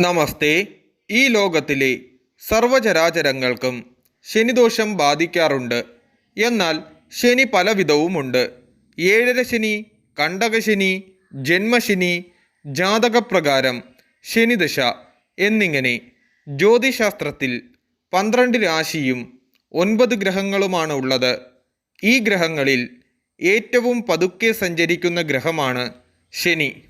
നമസ്തേ. ഈ ലോകത്തിലെ സർവചരാചരങ്ങൾക്കും ശനിദോഷം ബാധിക്കാറുണ്ട്. എന്നാൽ ശനി പലവിധവുമുണ്ട്. ഏഴര ശനി കണ്ടകശനി ജന്മശനി ജാതകപ്രകാരം ശനിദശ എന്നിങ്ങനെ ജ്യോതിശാസ്ത്രത്തിൽ പന്ത്രണ്ട് രാശിയും ഒൻപത് ഗ്രഹങ്ങളുമാണ് ഉള്ളത്. ഈ ഗ്രഹങ്ങളിൽ ഏറ്റവും പതുക്കെ സഞ്ചരിക്കുന്ന ഗ്രഹമാണ് ശനി.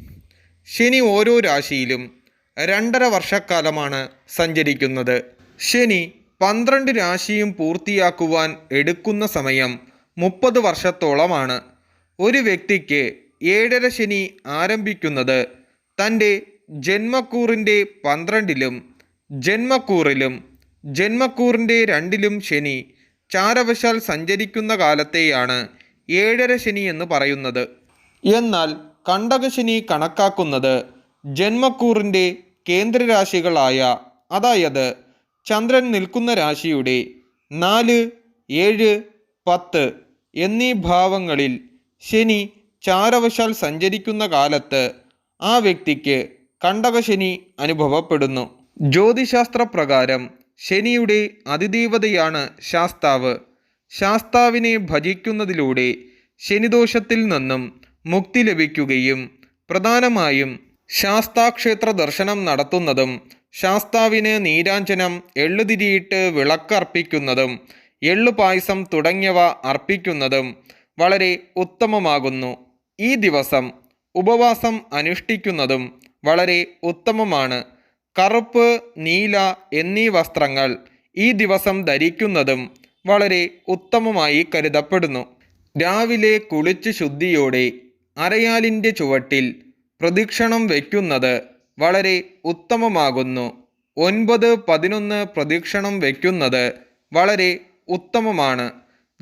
ശനി ഓരോ രാശിയിലും രണ്ടര വർഷക്കാലമാണ് സഞ്ചരിക്കുന്നത്. ശനി പന്ത്രണ്ട് രാശിയും പൂർത്തിയാക്കുവാൻ എടുക്കുന്ന സമയം മുപ്പത് വർഷത്തോളമാണ്. ഒരു വ്യക്തിക്ക് ഏഴര ശനി ആരംഭിക്കുന്നത് തന്റെ ജന്മക്കൂറിന്റെ പന്ത്രണ്ടിലും ജന്മക്കൂറിലും ജന്മക്കൂറിന്റെ രണ്ടിലും ശനി ചാരവശാൽ സഞ്ചരിക്കുന്ന കാലത്തെയാണ് ഏഴര ശനി എന്ന് പറയുന്നത്. എന്നാൽ കണ്ടകശനി കണക്കാക്കുന്നത് ജന്മക്കൂറിന്റെ കേന്ദ്രരാശികളായ അതായത് ചന്ദ്രൻ നിൽക്കുന്ന രാശിയുടെ നാല് ഏഴ് പത്ത് എന്നീ ഭാവങ്ങളിൽ ശനി ചാരവശാൽ സഞ്ചരിക്കുന്ന കാലത്ത് ആ വ്യക്തിക്ക് കണ്ടകശനി അനുഭവപ്പെടുന്നു. ജ്യോതിശാസ്ത്ര പ്രകാരം ശനിയുടെ അതിദേവതയാണ് ശാസ്താവ്. ശാസ്താവിനെ ഭജിക്കുന്നതിലൂടെ ശനിദോഷത്തിൽ നിന്നും മുക്തി ലഭിക്കുകയും പ്രധാനമായും ശാസ്താക്ഷേത്ര ദർശനം നടത്തുന്നതും ശാസ്താവിന് നീരാഞ്ജനം എള്ളുതിരിയിട്ട് വിളക്കർപ്പിക്കുന്നതും എള്ളു പായസം തുടങ്ങിയവ അർപ്പിക്കുന്നതും വളരെ ഉത്തമമാകുന്നു. ഈ ദിവസം ഉപവാസം അനുഷ്ഠിക്കുന്നതും വളരെ ഉത്തമമാണ്. കറുപ്പ് നീല എന്നീ വസ്ത്രങ്ങൾ ഈ ദിവസം ധരിക്കുന്നതും വളരെ ഉത്തമമായി കരുതപ്പെടുന്നു. രാവിലെ കുളിച്ച് ശുദ്ധിയോടെ അരയാലിന്റെ ചുവട്ടിൽ പ്രദക്ഷിണം വയ്ക്കുന്നത് വളരെ ഉത്തമമാകുന്നു. ഒൻപത് പതിനൊന്ന് പ്രദക്ഷിണം വയ്ക്കുന്നത് വളരെ ഉത്തമമാണ്.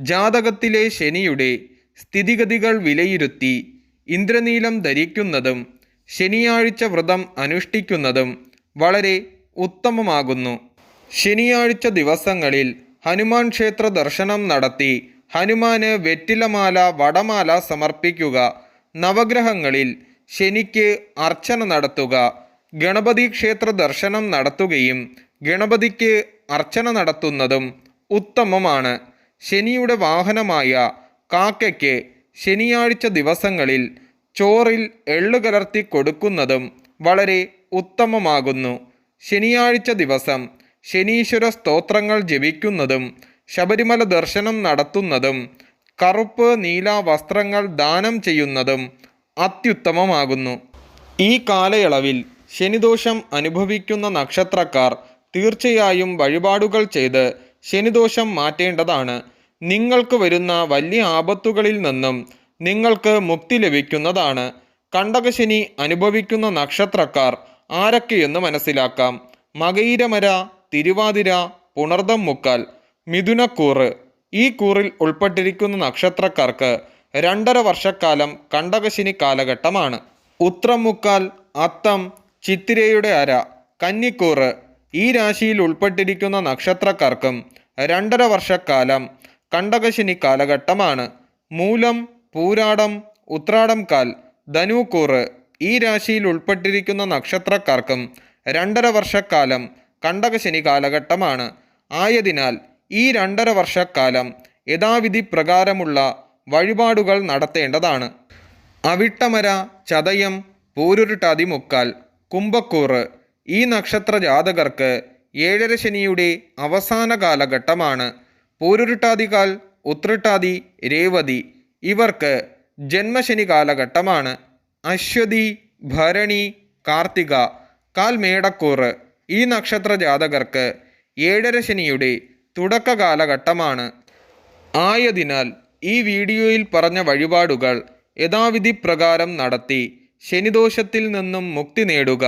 ജാതകത്തിലെ ശനിയുടെ സ്ഥിതിഗതികൾ വിലയിരുത്തി ഇന്ദ്രനീലം ധരിക്കുന്നതും ശനിയാഴ്ച വ്രതം അനുഷ്ഠിക്കുന്നതും വളരെ ഉത്തമമാകുന്നു. ശനിയാഴ്ച ദിവസങ്ങളിൽ ഹനുമാൻ ക്ഷേത്ര ദർശനം നടത്തി ഹനുമാന് വെറ്റിലമാല വടമാല സമർപ്പിക്കുക നവഗ്രഹങ്ങളിൽ ശനിക്ക് അർച്ചന നടത്തുക ഗണപതി ക്ഷേത്ര ദർശനം നടത്തുകയും ഗണപതിക്ക് അർച്ചന നടത്തുന്നതും ഉത്തമമാണ്. ശനിയുടെ വാഹനമായ കാക്കയ്ക്ക് ശനിയാഴ്ച ദിവസങ്ങളിൽ ചോറിൽ എള്ളു കലർത്തി കൊടുക്കുന്നതും വളരെ ഉത്തമമാകുന്നു. ശനിയാഴ്ച ദിവസം ശനീശ്വര സ്തോത്രങ്ങൾ ജപിക്കുന്നതും ശബരിമല ദർശനം നടത്തുന്നതും കറുപ്പ് നീല വസ്ത്രങ്ങൾ ദാനം ചെയ്യുന്നതും അത്യുത്തമമാകുന്നു. ഈ കാലയളവിൽ ശനിദോഷം അനുഭവിക്കുന്ന നക്ഷത്രക്കാർ തീർച്ചയായും വഴിപാടുകൾ ചെയ്ത് ശനിദോഷം മാറ്റേണ്ടതാണ്. നിങ്ങൾക്ക് വരുന്ന വലിയ ആപത്തുകളിൽ നിന്നും നിങ്ങൾക്ക് മുക്തി ലഭിക്കുന്നതാണ്. കണ്ടകശനി അനുഭവിക്കുന്ന നക്ഷത്രക്കാർ ആരൊക്കെയെന്ന് മനസ്സിലാക്കാം. മകയിരമര തിരുവാതിര പുണർദം മുക്കാൽ മിഥുനക്കൂറ്. ഈ കൂറിൽ ഉൾപ്പെട്ടിരിക്കുന്ന നക്ഷത്രക്കാർക്ക് രണ്ടര വർഷക്കാലം കണ്ടകശിനി കാലഘട്ടമാണ്. ഉത്രമുക്കാൽ അത്തം ചിത്തിരയുടെ അര കന്നിക്കൂറ് ഈ രാശിയിൽ ഉൾപ്പെട്ടിരിക്കുന്ന നക്ഷത്രക്കാർക്കും രണ്ടര വർഷക്കാലം കണ്ടകശിനി കാലഘട്ടമാണ്. മൂലം പൂരാടം ഉത്രാടം കാൽ ധനുക്കൂറ് ഈ രാശിയിൽ ഉൾപ്പെട്ടിരിക്കുന്ന നക്ഷത്രക്കാർക്കും രണ്ടര വർഷക്കാലം കണ്ടകശനി കാലഘട്ടമാണ്. ആയതിനാൽ ഈ രണ്ടര വർഷക്കാലം യഥാവിധി പ്രകാരമുള്ള വഴിപാടുകൾ നടത്തേണ്ടതാണ്. അവിട്ടമര ചതയം പൂരുരുട്ടാതി മുക്കാൽ കുംഭക്കൂറ് ഈ നക്ഷത്ര ജാതകർക്ക് ഏഴര ശനിയുടെ അവസാന കാലഘട്ടമാണ്. പൂരുരുട്ടാതികാൽ ഉത്രട്ടാതി രേവതി ഇവർക്ക് ജന്മശനി കാലഘട്ടമാണ്. അശ്വതി ഭരണി കാർത്തിക കാൽമേടക്കൂറ് ഈ നക്ഷത്ര ജാതകർക്ക് ഏഴര ശനിയുടെ തുടക്ക കാലഘട്ടമാണ് ആയതിനാൽ ഈ വീഡിയോയിൽ പറഞ്ഞ വഴിപാടുകൾ യഥാവിധി പ്രകാരം നടത്തി ശനിദോഷത്തിൽ നിന്നും മുക്തി നേടുക.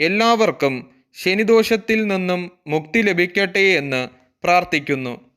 എല്ലാവർക്കും ശനിദോഷത്തിൽ നിന്നും മുക്തി ലഭിക്കട്ടെ എന്ന് പ്രാർത്ഥിക്കുന്നു.